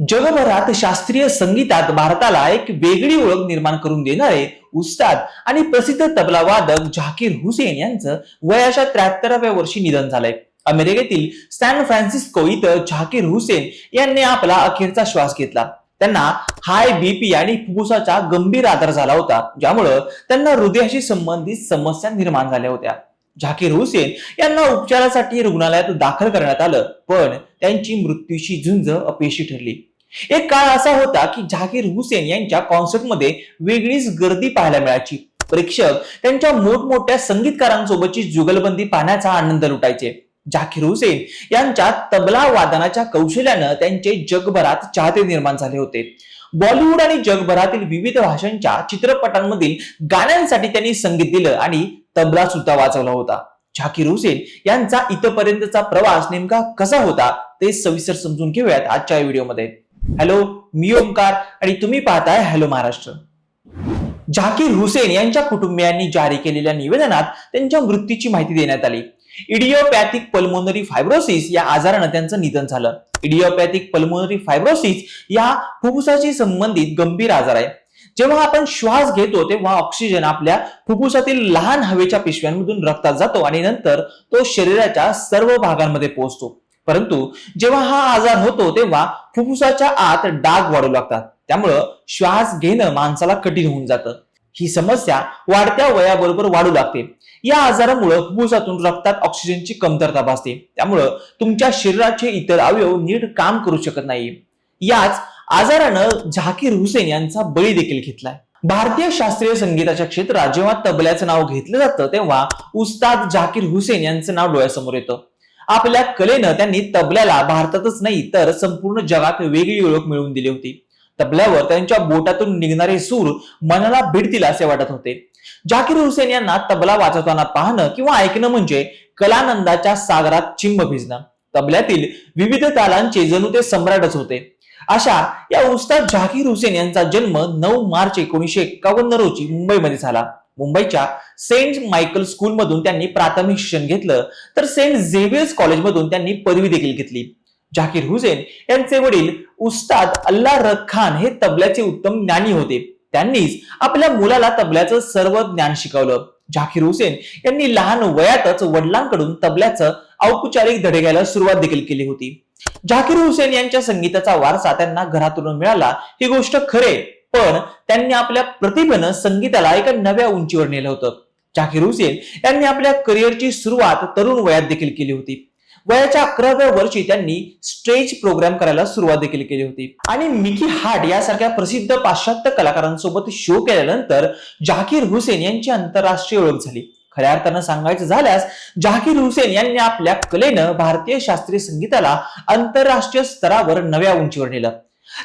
जगभरात शास्त्रीय संगीतात भारताला एक वेगळी ओळख निर्माण करून देणारे उस्ताद आणि प्रसिद्ध तबला वादक झाकीर हुसेन यांचं वयाच्या त्र्याहत्तराव्या वर्षी निधन झालंय. अमेरिकेतील सॅन फ्रान्सिस्को इथं झाकीर हुसेन यांनी आपला अखेरचा श्वास घेतला. त्यांना हाय बीपी आणि फुफ्फुसाचा गंभीर आधार झाला होता ज्यामुळं त्यांना हृदयाशी संबंधित समस्या निर्माण झाल्या होत्या. झाकीर हुसेन यांना उपचारासाठी रुग्णालयात दाखल करण्यात आलं पण त्यांची मृत्यूची झुंज अपयशी ठरली. एक काळ असा होता की झाकीर हुसेन यांच्या कॉन्सर्टमध्ये वेगळीच गर्दी पाहायला मिळायची. प्रेक्षक त्यांच्या मोठमोठ्या संगीतकारांसोबतची जुगलबंदी पाहण्याचा आनंद लुटायचे. झाकीर हुसेन यांच्या तबला वादनाच्या कौशल्यानं त्यांचे जगभरात चाहते निर्माण झाले होते. बॉलिवूड आणि जगभरातील विविध भाषांच्या चित्रपटांमधील गाण्यांसाठी त्यांनी संगीत दिलं आणि तबला सुद्धा वाजवला होता. झाकीर हुसेन यांचा इथपर्यंतचा प्रवास नेमका कसा होता ते सविस्तर समजून घेऊयात आजच्या व्हिडिओमध्ये. हॅलो मी ओमकार आणि तुम्ही पाहताय हॅलो महाराष्ट्र. झाकीर हुसेन यांच्या कुटुंबियांनी जारी केलेल्या निवेदनात त्यांच्या मृत्यूची माहिती देण्यात आली. इडिओपॅथिक पल्मोनरी फायब्रोसिस या आजारानं त्यांचं निधन झालं. इडिओपॅथिक पल्मोनरी फायब्रोसिस या फुफ्फुसाशी संबंधित गंभीर आजार आहे. जेव्हा आपण श्वास घेतो तेव्हा ऑक्सिजन आपल्या फुफ्फुसातील लहान हवेच्या पिशव्यांमधून रक्तात जातो आणि नंतर तो शरीराच्या सर्व भागांमध्ये पोहोचतो. परंतु जेव्हा हा आजार होतो तेव्हा फुफ्फुसाच्या आत डाग वाढू लागतात. त्यामुळं श्वास घेणं माणसाला कठीण होऊन जातं. ही समस्या वाढत्या वयाबरोबर वाढू लागते. या आजारामुळे फुफ्फुसातून रक्तात ऑक्सिजनची कमतरता भासते. त्यामुळं तुमच्या शरीराचे इतर अवयव नीट काम करू शकत नाही. याच आजारानं झाकीर हुसेन यांचा बळी देखील घेतलाय. भारतीय शास्त्रीय संगीताच्या क्षेत्रात जेव्हा तबल्याचं नाव घेतलं जातं तेव्हा उस्ताद झाकीर हुसेन यांचं नाव डोळ्यासमोर येतं. आपल्या कलेनं त्यांनी तबल्याला भारतातच नाही तर संपूर्ण जगात वेगळी ओळख मिळवून दिली होती. तबल्यावर त्यांच्या बोटातून निघणारे सूर मनाला भिडतील असे वाटत होते. जाकीर हुसेन यांना तबला वाचवताना पाहणं किंवा ऐकणं म्हणजे कलानंदाच्या सागरात चिंब भिजणं. तबल्यातील विविध तालांचे जणू ते सम्राटच होते. अशा या उस्ताद झाकीर हुसेन यांचा जन्म नऊ मार्च एकोणीशे एक्कावन्न रोजी मुंबईमध्ये झाला. मुंबईच्या सेंट मायकल स्कूलमधून त्यांनी प्राथमिक शिक्षण घेतलं. तर सेंट झेवियर्स कॉलेजमधून त्यांनी पदवी देखील घेतली. झाकीर हुसेन यांचे वडील उस्ताद अल्ला रख खान हे तबल्याचे उत्तम ज्ञानी होते. त्यांनीच आपल्या मुलाला तबल्याचं सर्व ज्ञान शिकवलं. झाकीर हुसेन यांनी लहान वयातच वडिलांकडून तबल्याचं औपचारिक धडे घ्यायला सुरुवात देखील केली होती. झाकीर हुसेन यांच्या संगीताचा वारसा त्यांना घरातून मिळाला. ही गोष्ट खरे पण त्यांनी आपल्या प्रतिभेनं संगीताला एका नव्या उंचीवर नेलं होतं. झाकीर हुसेन यांनी आपल्या करिअरची सुरुवात तरुण वयात देखील केली होती. वयाच्या अकराव्या वर्षी त्यांनी स्टेज प्रोग्राम करायला सुरुवात देखील केली होती. आणि मिकी हार्ट यासारख्या प्रसिद्ध पाश्चात्य कलाकारांसोबत शो केल्यानंतर झाकीर हुसेन यांची आंतरराष्ट्रीय ओळख झाली. खऱ्या अर्थानं सांगायचं झाल्यास झाकीर हुसेन यांनी आपल्या कलेनं भारतीय शास्त्रीय संगीताला आंतरराष्ट्रीय स्तरावर नव्या उंचीवर नेलं.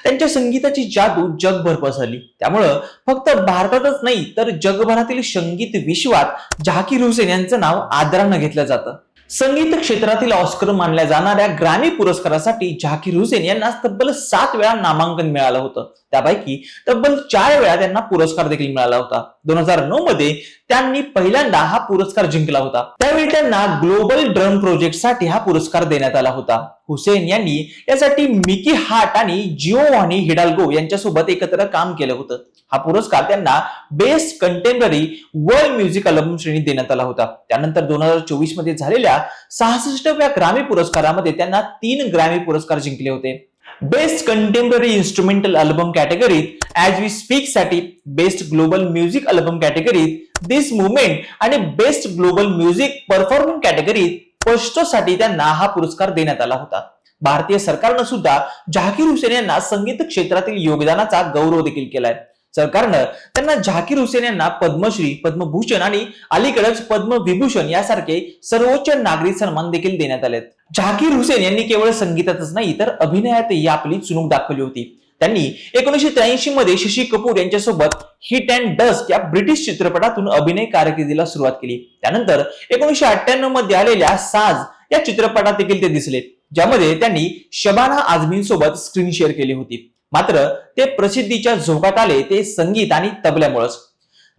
त्यांच्या संगीताची जादू जगभर पसरली. त्यामुळं फक्त भारतातच नाही तर जगभरातील संगीत विश्वात झाकीर हुसेन यांचं नाव आदरानं घेतलं जातं. संगीत क्षेत्रातील ऑस्कर मानल्या जाणाऱ्या ग्रॅमी पुरस्कारासाठी झाकीर हुसेन यांना तब्बल सात वेळा नामांकन मिळालं होतं. त्यापैकी तब्बल चार वेळा त्यांना पुरस्कार देखील मिळाला होता. दोन हजार नऊ मध्ये त्यांनी पहिल्यांदा हा पुरस्कार जिंकला होता. त्यावेळी त्यांना ग्लोबल ड्रम प्रोजेक्टसाठी हा पुरस्कार देण्यात आला होता. हुसेन यांनी यासाठी मिकी हार्ट आणि जिओवानी हिडाल्गो यांच्यासोबत एकत्र काम केलं होतं. हा पुरस्कार त्यांना best contemporary world music album श्रेणीत देण्यात आला होता. त्यानंतर दोन हजार चोवीसमध्ये झालेल्या सहासष्टव्या ग्रामी पुरस्कारामध्ये त्यांना तीन ग्रॅमी पुरस्कार जिंकले होते. बेस्ट कंटेम्पररी इन्स्ट्रुमेंटल अल्बम कॅटेगरीत ऍज वी स्पीकसाठी बेस्ट ग्लोबल म्युझिक अल्बम कॅटेगरीत दिस मुवमेंट आणि बेस्ट ग्लोबल म्युझिक परफॉर्मिंग कॅटेगरीत साठी त्यांना हा पुरस्कार देण्यात आला होता. भारतीय सरकारनं सुद्धा झाकीर हुसेन यांना संगीत क्षेत्रातील योगदानाचा गौरव देखील केलाय. सरकारनं त्यांना झाकीर हुसेन यांना पद्मश्री पद्मभूषण आणि अलीकडेच पद्मविभूषण यासारखे सर्वोच्च नागरी सन्मान देखील देण्यात आलेत. झाकीर हुसेन यांनी केवळ संगीतातच नाही तर अभिनयातही आपली चुणूक दाखवली होती. त्यांनी एकोणीशे त्र्याऐंशी मध्ये शशी कपूर यांच्यासोबत हिट अँड डस्ट या ब्रिटिश चित्रपटातून अभिनय कारकिर्दीला सुरुवात केली. त्यानंतर एकोणीशे अठ्ठ्याण्णवमध्ये आलेल्या साज या चित्रपटात देखील ते दिसले ज्यामध्ये त्यांनी शबाना आझमीन सोबत स्क्रीन शेअर केली होती. मात्र ते प्रसिद्धीच्या झोकात आले ते संगीत आणि तबल्यामुळेच.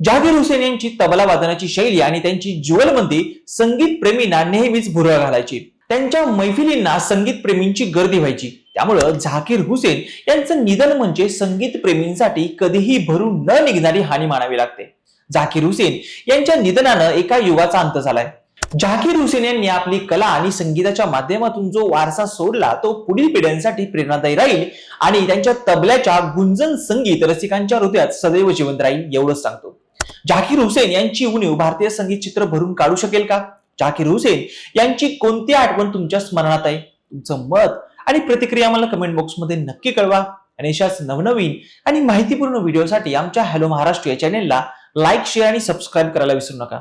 जाहीर हुसेन यांची तबला वादनाची शैली आणि त्यांची जुगलबंदी संगीत प्रेमींना नेहमीच भुरळ घालायची. त्यांच्या मैफिलींना संगीत प्रेमींची गर्दी व्हायची. त्यामुळं झाकीर हुसेन यांचं निधन म्हणजे संगीत प्रेमींसाठी कधीही भरून न निघणारी हानी मानावी लागते. झाकीर हुसेन यांच्या निधनानं एका युगाचा अंत झालाय. झाकीर हुसेन यांनी आपली कला आणि संगीताच्या माध्यमातून जो वारसा सोडला तो पुढील पिढ्यांसाठी प्रेरणादायी राहील आणि त्यांच्या तबल्याच्या गुंजन संगीत रसिकांच्या हृदयात सदैव जिवंत राहील एवढंच सांगतो. झाकीर हुसेन यांची उणीव भारतीय संगीत चित्र भरून काढू शकेल का? झाकीर हुसेन यांची कोणती आठवण तुमच्या स्मरणात आहे? तुमचं मत आणि प्रतिक्रिया मला कमेंट बॉक्समध्ये नक्की कळवा. आणि अशाच नवनवीन आणि माहितीपूर्ण व्हिडिओसाठी आमच्या हॅलो महाराष्ट्र या चॅनेलला लाईक शेअर आणि सबस्क्राईब करायला विसरू नका.